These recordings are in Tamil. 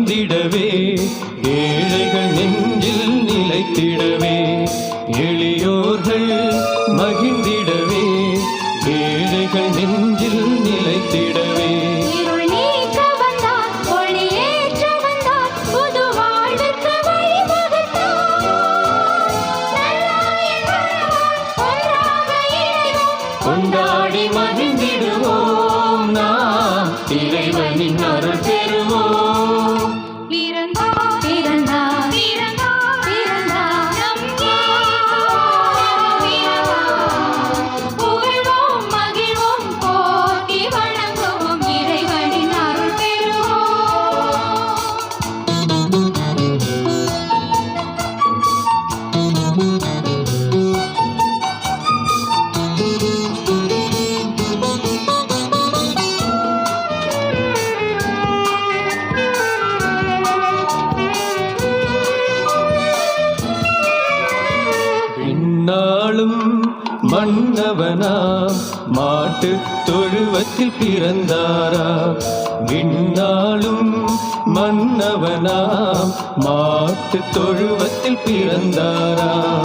மறைந்திடவே பருவத்தில் பிறந்தாரா? விண்ணாலும் மன்னவனாம். மாட்டு தொழுவத்தில் பிறந்தாரா?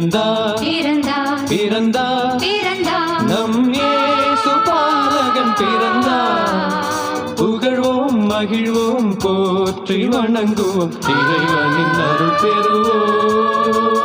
பிறந்தா பிறந்தா பிறந்தா பிறந்தா நம் ஏசு பாலகன் பிறந்தா புகழ்வோம் மகிழ்வோம் போற்றி வணங்குவோம். இறைவனின் அருள் பெறுவோம்.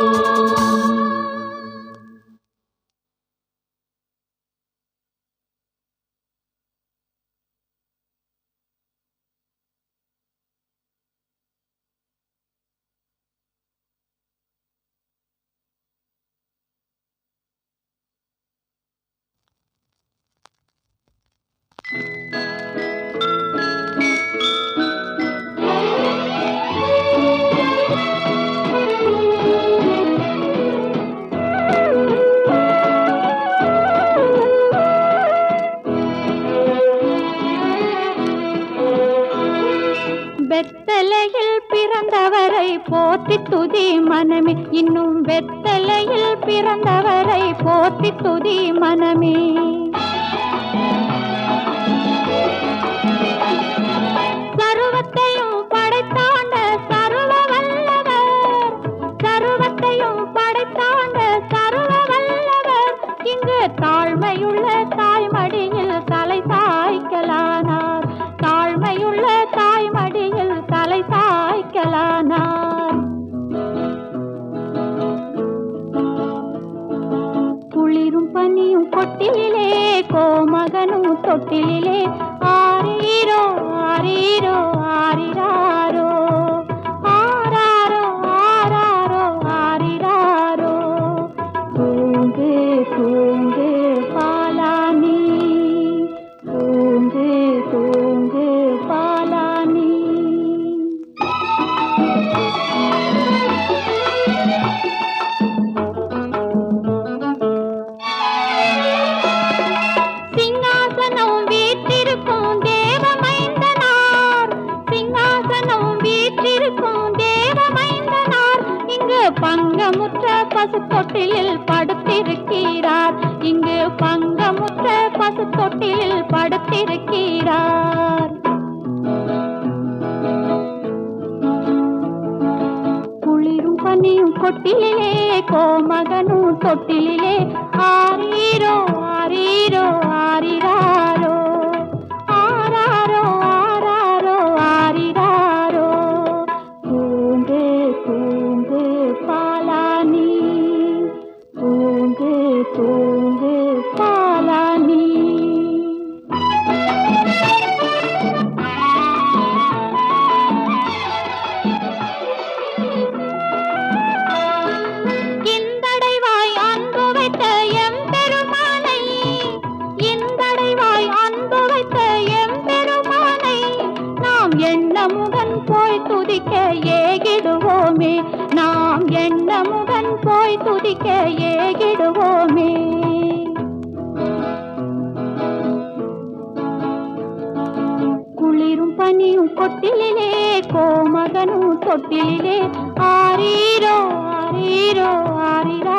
போற்றி துதி மனமே. இன்னும் வெத்தலையில் பிறந்தவரை போற்றி துதி மனமே. தொட்டிலே கொட்டிலே கோமகனும் தொட்டிலே. ஆரீரோ ஆரீரோ. பனியும் கொட்டிலே கோமகனும் தொட்டிலே ஆரீரோ ஆரீரோ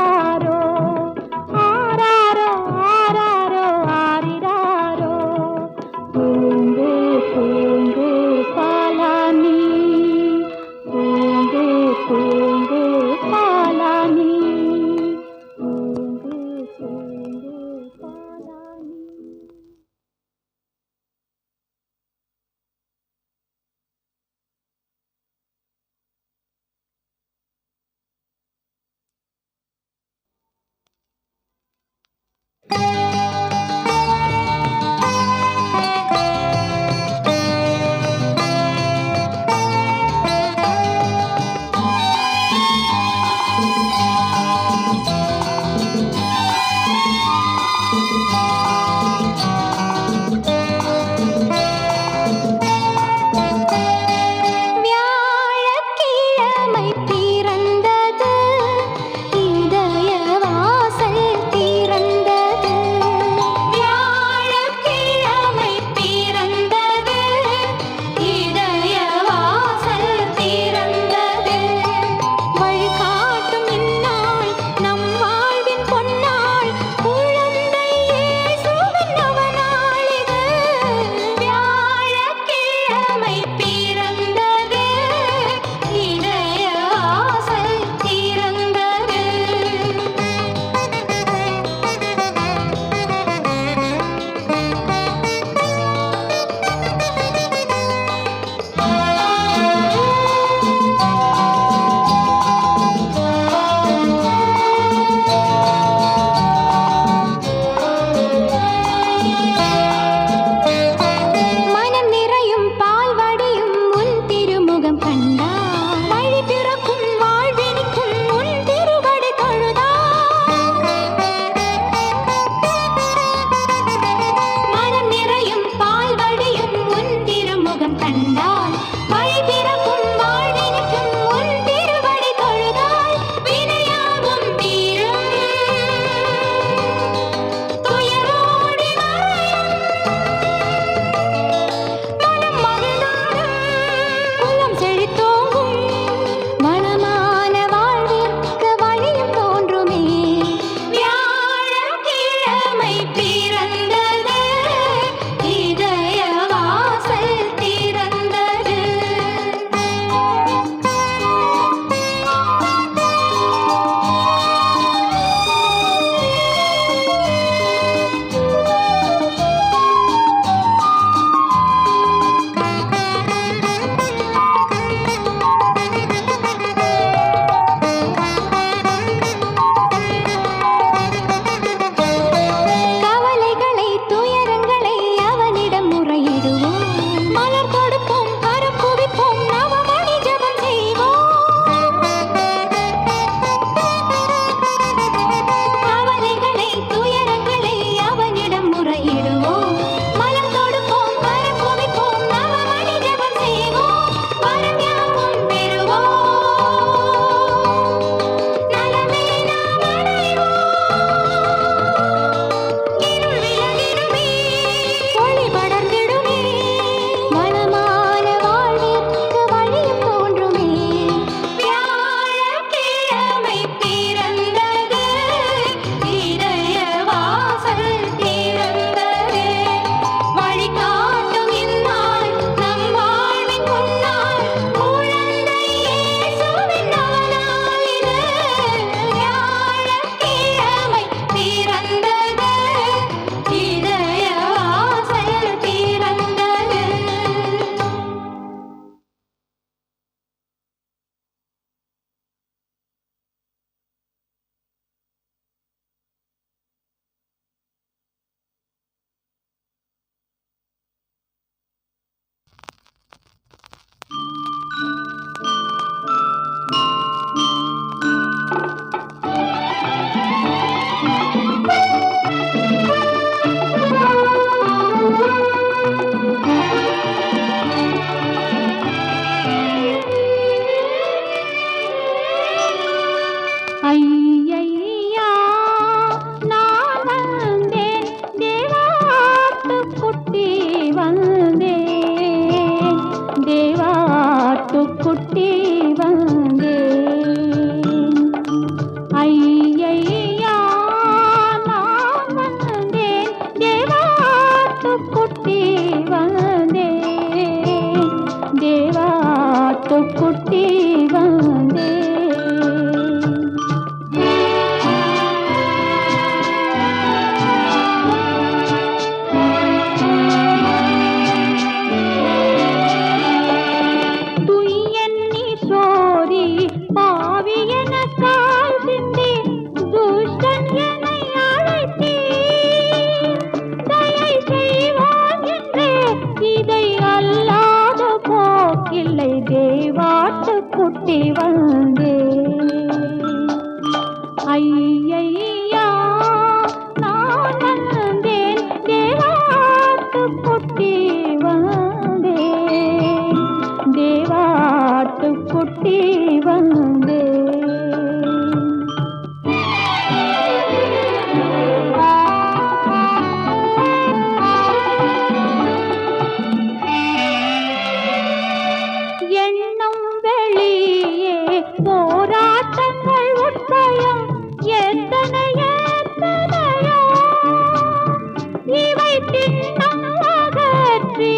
அகற்றி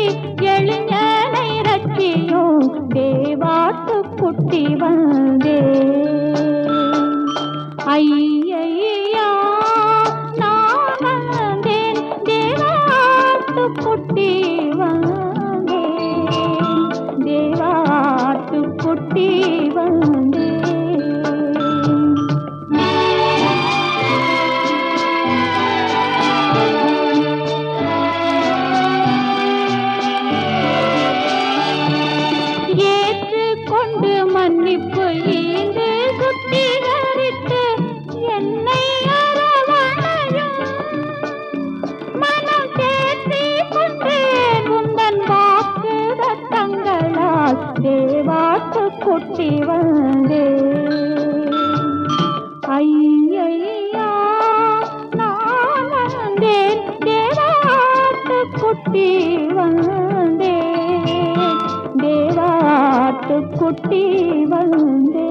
ಬಂದೆ ದೇವಾತ ಕೊಟ್ಟಿ ಬಂದೆ ದೇವಾತ ಕೊಟ್ಟಿ ಬಂದೆ